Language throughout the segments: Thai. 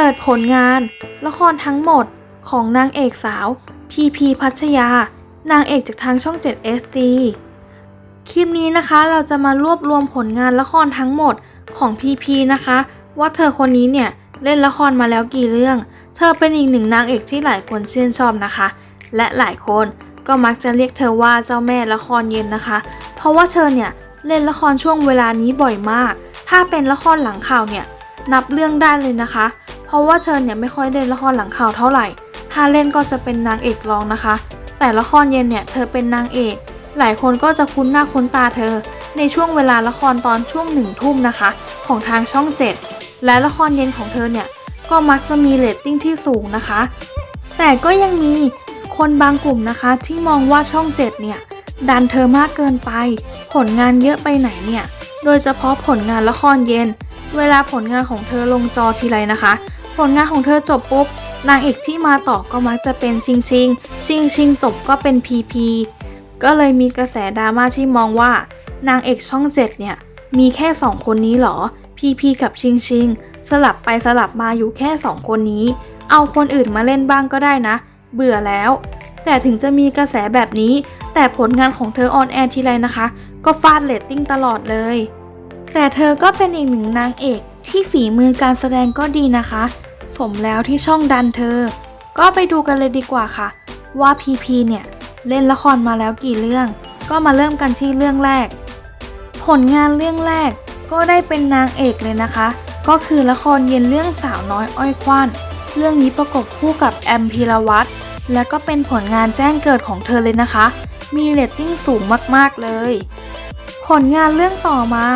เปิดผลงาน ละครทั้งหมดของนางเอกสาว พีพีพัชยา นางเอกจากทางช่อง 7 SD คลิปนี้นะคะเราจะมารวบรวมผลงานละครทั้งหมดของพีพีนะคะ ว่าเธอคนนี้เนี่ยเล่นละครมาแล้วกี่เรื่อง เธอเป็นอีกหนึ่งนางเอกที่หลายคนชื่นชอบนะคะ และหลายคนก็มักจะเรียกเธอว่าเจ้าแม่ละครเย็นนะคะ เพราะว่าเธอเนี่ยเล่นละครช่วงเวลานี้บ่อยมาก ถ้าเป็นละครหลังข่าวเนี่ยนับเรื่องได้เลยนะคะ เพราะว่าเธอเนี่ยไม่ค่อยเล่นละครหลังข่าวเท่าไหร่ ถ้าเล่นก็จะเป็นนางเอกรองนะคะ แต่ละครเย็นเนี่ยเธอเป็นนางเอก หลายคนก็จะคุ้นหน้าคุ้นตาเธอ ในช่วงเวลาละครตอนช่วงหนึ่งทุ่มนะคะ ของทางช่อง 7 และละครเย็นของเธอเนี่ยก็มักจะมีเรตติ้งที่สูงนะคะ แต่ก็ยังมีคนบางกลุ่มนะคะที่มองว่าช่อง 7 เนี่ยดันเธอมากเกินไป ผลงานเยอะไปไหนเนี่ย โดยเฉพาะผลงานละครเย็น เวลาผลงานของเธอลงจอทีไรนะคะ ผลงานของเธอจบปุ๊บ นางเอกที่มาต่อก็มักจะเป็นชิงชิงชิงชิงจบก็เป็นพีพีก็เลยมีกระแสดราม่าที่มองว่า นางเอกช่อง7เนี่ย มีแค่2คนนี้เหรอพีพีกับชิงชิงสลับไปสลับมาอยู่แค่2คนนี้ เอาคนอื่นมาเล่นบ้างก็ได้นะ เบื่อแล้ว แต่ถึงจะมีกระแสแบบนี้ แต่ผลงานของเธอออนแอร์ทีไรนะคะ ก็ฟาดเรตติ้งตลอดเลย แต่เธอก็เป็นอีกหนึ่งนางเอกที่ฝีมือการแสดงก็ดีนะคะ สมแล้วที่ช่องดันเธอ ก็ไปดูกันเลยดีกว่าค่ะ ว่าพีพีเนี่ย เล่นละครมาแล้วกี่เรื่อง ก็มาเริ่มกันที่เรื่องแรก ผลงานเรื่องแรกก็ได้เป็นนางเอกเลยนะคะ ก็คือละครเย็นเรื่องสาวน้อยอ้อยควันเรื่องนี้ประกบคู่กับแอมพีรวัตรและก็เป็นผลงานแจ้งเกิดของเธอเลยนะคะ มีเรตติ้งสูงมากๆเลย ผลงานเรื่องต่อมา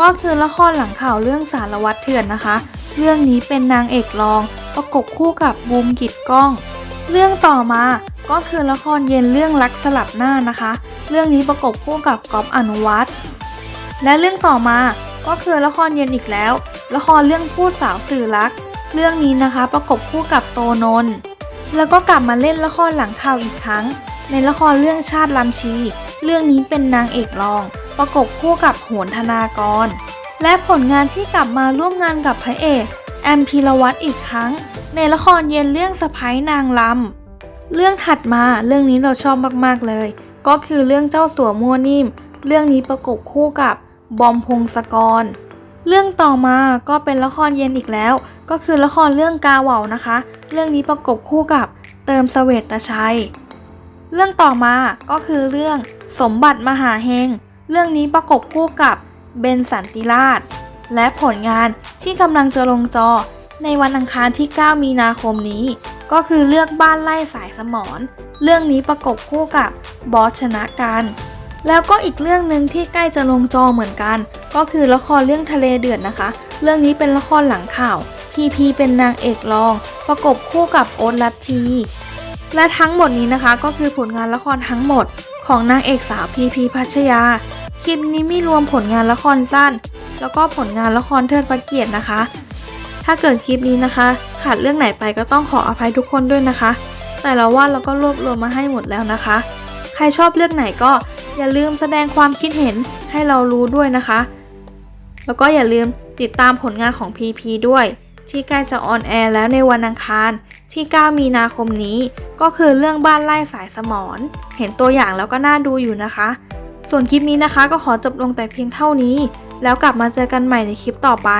ก็คือละครหลังข่าวเรื่องสารวัตรเถื่อนนะคะ เรื่องนี้เป็นนางเอกรอง ประกบคู่กับบูมกิดก้อง เรื่องต่อมาก็คือละครเย็นเรื่องรักสลับหน้านะคะ เรื่องนี้ประกบคู่กับก๊อฟอนุวัฒน์และเรื่องต่อมาก็คือละครเย็นอีกแล้ว ละครเรื่องพูดสาวสื่อรัก เรื่องนี้นะคะประกบคู่กับโตนน์แล้วก็กลับมาเล่นละครหลังข่าวอีกครั้ง ในละครเรื่องชาติลำชี เรื่องนี้เป็นนางเอกรอง ประกบคู่กับโหนธนากร และผลงานที่กลับมาร่วมงานกับพระเอกแอมพีรวัตรอีกครั้ง ในละครเย็นเรื่องสะพ้ายนางลำเรื่องถัดมาเรื่องนี้เราชอบมากๆเลย ก็คือเรื่องเจ้าสัวมัวนิ่ม เรื่องนี้ประกบคู่กับบอมพงศกร เรื่องต่อมาก็เป็นละครเย็นอีกแล้ว ก็คือละครเรื่องกาเหว่านะคะ เรื่องนี้ประกบคู่กับเติมเสเวตชัย เรื่องต่อมาก็คือเรื่องสมบัติมหาเฮง เรื่องนี้ประกบคู่กับ เบนสันติราช และผลงานที่กำลังจะลงจอในวันอังคารที่ 9 มีนาคมนี้ ก็คือเลือกบ้านไล่สายสมอนเรื่องนี้ประกบคู่กับบอสชนะกัน แล้วก็อีกเรื่องหนึ่งที่ใกล้จะลงจอเหมือนกัน ก็คือละครเรื่องทะเลเดือดนะคะ เรื่องนี้เป็นละครหลังข่าว พีพีเป็นนางเอกรอง ประกบคู่กับโอ๊ตลัทธีและทั้งหมดนี้นะคะก็คือผลงานละครทั้งหมดของนางเอกสาวพีพีพัชยา คลิปนี้มีรวมผลงานละครสั้น แล้วก็ผลงานละครเทิดพระเกียรตินะคะ ถ้าเกิดคลิปนี้นะคะ ขาดเรื่องไหนไปก็ต้องขออภัยทุกคนด้วยนะคะ แต่เราว่าเราก็รวบรวมมาให้หมดแล้วนะคะ ใครชอบเรื่องไหนก็อย่าลืมแสดงความคิดเห็นให้เรารู้ด้วยนะคะ แล้วก็อย่าลืมติดตามผลงานของ PP ด้วย ที่ใกล้จะออนแอร์แล้วในวันอังคารที่ 9 มีนาคมนี้ ก็คือเรื่องบ้านไล่สายสมอนเห็นตัวอย่างแล้วก็น่าดูอยู่นะคะ ส่วนคลิปนี้นะคะก็ขอจบลงแต่เพียงเท่านี้ แล้วกลับมาเจอกันใหม่ในคลิปต่อไป